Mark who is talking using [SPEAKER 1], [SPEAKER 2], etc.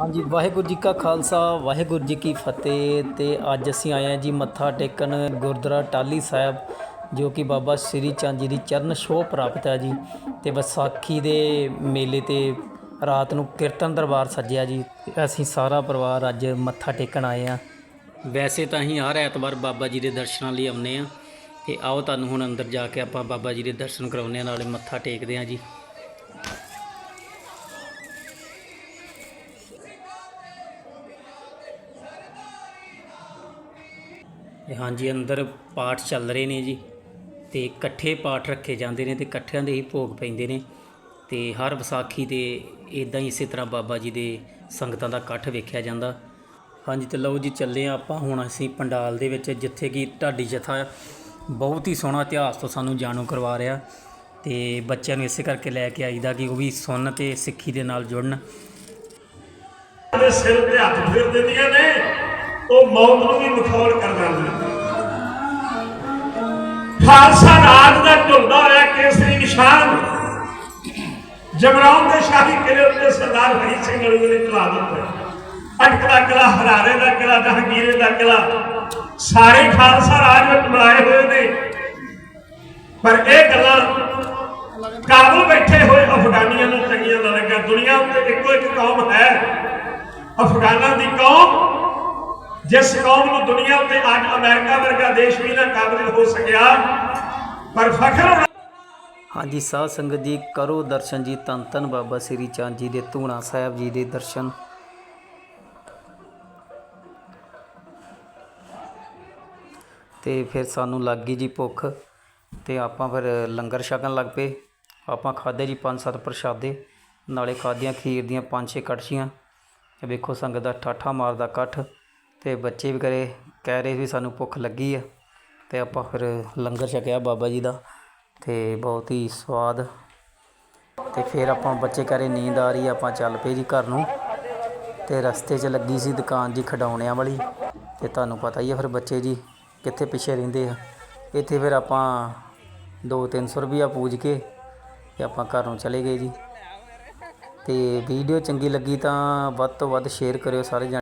[SPEAKER 1] ਹਾਂਜੀ, ਵਾਹਿਗੁਰੂ ਜੀ ਕਾ ਖਾਲਸਾ, ਵਾਹਿਗੁਰੂ ਜੀ ਕੀ ਫਤਿਹ। ਤੇ ਅੱਜ ਅਸੀਂ ਆਏ ਹਾਂ ਜੀ ਮੱਥਾ ਟੇਕਣ ਗੁਰਦੁਆਰਾ ਟਾਲੀ ਸਾਹਿਬ, ਜੋ ਕਿ ਬਾਬਾ ਸ੍ਰੀ ਚੰਦ ਜੀ ਦੀ ਚਰਨ ਛੋਹ ਪ੍ਰਾਪਤ ਹੈ ਜੀ। ਤੇ ਵਿਸਾਖੀ ਦੇ ਮੇਲੇ ਤੇ ਰਾਤ ਨੂੰ ਕੀਰਤਨ ਦਰਬਾਰ ਸੱਜਿਆ ਜੀ। ਅਸੀਂ ਸਾਰਾ ਪਰਿਵਾਰ ਅੱਜ ਮੱਥਾ ਟੇਕਣ ਆਏ ਹਾਂ। ਵੈਸੇ ਤਾਂ ਅਸੀਂ ਹਰ ਐਤਵਾਰ ਬਾਬਾ ਜੀ ਦੇ ਦਰਸ਼ਨਾਂ ਲਈ ਆਉਂਦੇ ਆ ਤੇ ਆਓ ਤੁਹਾਨੂੰ ਹੁਣ ਅੰਦਰ ਜਾ ਕੇ ਆਪਾਂ ਬਾਬਾ ਜੀ ਦੇ ਦਰਸ਼ਨ ਕਰਾਉਂਦੇ ਆ ਨਾਲੇ ਮੱਥਾ ਟੇਕਦੇ ਆ ਜੀ। ਹਾਂਜੀ, ਅੰਦਰ ਪਾਠ ਚੱਲ ਰਹੇ ਨੇ ਜੀ। ਤੇ ਇਕੱਠੇ ਪਾਠ ਰੱਖੇ ਜਾਂਦੇ ਨੇ ਤੇ ਇਕੱਠਿਆਂ ਦੇ ਹੀ ਭੋਗ ਪੈਂਦੇ ਨੇ। ਤੇ ਹਰ ਵਿਸਾਖੀ ਤੇ ਇਦਾਂ ਹੀ ਇਸੇ ਤਰ੍ਹਾਂ ਬਾਬਾ ਜੀ ਦੇ ਸੰਗਤਾਂ ਦਾ ਇਕੱਠ ਵੇਖਿਆ ਜਾਂਦਾ। ਹਾਂਜੀ, ਤੇ ਲਓ ਜੀ, ਚੱਲੇ ਹਾਂ ਆਪਾਂ। ਹੁਣ ਅਸੀਂ ਪੰਡਾਲ ਦੇ ਵਿੱਚ, ਜਿੱਥੇ ਕਿ ਢਾਡੀ ਜਥਾ ਬਹੁਤ ਹੀ ਸੋਹਣਾ ਇਤਿਹਾਸ ਤੋਂ ਸਾਨੂੰ ਜਾਣੂ ਕਰਵਾ ਰਿਹਾ। ਤੇ ਬੱਚਿਆਂ ਨੂੰ ਇਸੇ ਕਰਕੇ ਲੈ ਕੇ ਆਈਦਾ ਕਿ ਉਹ ਵੀ ਸੁਣਨ ਤੇ ਸਿੱਖੀ ਦੇ ਨਾਲ ਜੁੜਨ।
[SPEAKER 2] ਦੇ ਸਿਰ ਤੇ ਹੱਥ ਫੇਰ ਨੇ। ਉਹ ਮੌਤ ਨੂੰ ਵੀ ਮਖੌਲ ਕਰ ਦਿੰਦੀਆਂ ਖਾਲਸਾ ਰਾਜ ਦਾ ਝੁਲਦਾ ਹੋਇਆ ਕੇਸਰੀ ਨਿਸ਼ਾਨ। ਜਗਰਾਉਂ ਦੇ ਸ਼ਾਹੀ ਕਿਲੇ ਉੱਤੇ ਸਰਦਾਰ ਹਰੀ ਸਿੰਘ ਨਲੂਏ ਨੇ ਚਲਾ ਦਿੱਤਾ। ਅਟਕਲਾ ਕਿਲਾ, ਹਰਾਰੇ ਦਾ ਕਿਲਾ, ਜਹਾਂਗੀਰੇ ਦਾ ਕਿਲਾ। ਸਾਰੇ ਖਾਲਸਾ ਰਾਜ ਵਿੱਚ ਮਿਲਾਏ ਹੋਏ ਨੇ। ਪਰ ਇਹ ਗੱਲਾਂ ਕਾਬਲ ਬੈਠੇ ਹੋਏ ਅਫਗਾਨੀਆਂ ਨੂੰ ਚੰਗੀਆਂ ਨਾ ਲੱਗਾ ਦੁਨੀਆ ਉੱਤੇ ਇੱਕੋ ਇੱਕ ਕੌਮ ਹੈ। ਅਫਗਾਨਾਂ ਦੀ ਕੌਮ ਜਿਸ ਕੌਮ ਨੂੰ ਦੁਨੀਆ ਉੱਤੇ ਅੱਜ ਅਮਰੀਕਾ ਵਰਗਾ ਦੇਸ਼ ਵੀ ਨਾ ਕਾਬਲ ਹੋ ਸਕਿਆ, ਪਰ ਫਖਰ ਹੋਣਾ
[SPEAKER 1] ਹਾਂਜੀ, ਸਾਧ ਸੰਗਤ ਜੀ, ਕਰੋ ਦਰਸ਼ਨ ਜੀ, ਧੰਨ ਧੰਨ ਬਾਬਾ ਸ੍ਰੀ ਚੰਦ ਜੀ ਦੇ ਧੂਣਾ ਸਾਹਿਬ ਜੀ ਦੇ ਦਰਸ਼ਨ। ਤੇ ਫਿਰ ਸਾਨੂੰ ਲੱਗ ਗਈ ਜੀ ਭੁੱਖ, ਤੇ ਆਪਾਂ ਫਿਰ ਲੰਗਰ ਛਕਣ ਲੱਗ ਪਏ। ਆਪਾਂ ਖਾਦੇ ਜੀ ਪੰਜ ਸੱਤ ਪ੍ਰਸ਼ਾਦੇ, ਨਾਲੇ ਖਾਧੀਆਂ ਖੀਰ ਦੀਆਂ ਪੰਜ ਛੇ ਕੜਛੀਆਂ। ਵੇਖੋ ਸੰਗਤ ਦਾ ਠਾਠਾ ਮਾਰਦਾ ਇਕੱਠ। ਅਤੇ ਬੱਚੇ ਵੀ ਕਰੇ ਕਹਿ ਰਹੇ ਵੀ ਸਾਨੂੰ ਭੁੱਖ ਲੱਗੀ ਆ ਅਤੇ ਆਪਾਂ ਫਿਰ ਲੰਗਰ ਛਕਿਆ ਬਾਬਾ ਜੀ ਦਾ ਅਤੇ ਬਹੁਤ ਹੀ ਸਵਾਦ ਅਤੇ ਫਿਰ ਆਪਾਂ ਬੱਚੇ ਕਹਿ ਰਹੇ ਨੀਂਦ ਆ ਰਹੀ ਆ, ਆਪਾਂ ਚੱਲ ਪਏ ਜੀ ਘਰ ਨੂੰ ਅਤੇ ਰਸਤੇ 'ਚ ਲੱਗੀ ਸੀ ਦੁਕਾਨ ਜੀ ਖਿਡੌਣਿਆਂ ਵਾਲੀ ਅਤੇ ਤੁਹਾਨੂੰ ਪਤਾ ਹੀ ਆ ਫਿਰ ਬੱਚੇ ਜੀ ਕਿੱਥੇ ਪਿੱਛੇ ਰਹਿੰਦੇ ਆ। ਇੱਥੇ ਫਿਰ ਆਪਾਂ 2-300 ਰੁਪਈਆ ਪੂਜ ਕੇ ਤੇ ਆਪਾਂ ਘਰ ਨੂੰ ਚਲੇ ਗਏ ਜੀ। ਤੇ ਵੀਡੀਓ ਚੰਗੀ ਲੱਗੀ ਤਾਂ ਵੱਧ ਤੋਂ ਵੱਧ ਸ਼ੇਅਰ ਕਰਿਓ ਸਾਰੇ ਜਣੇ।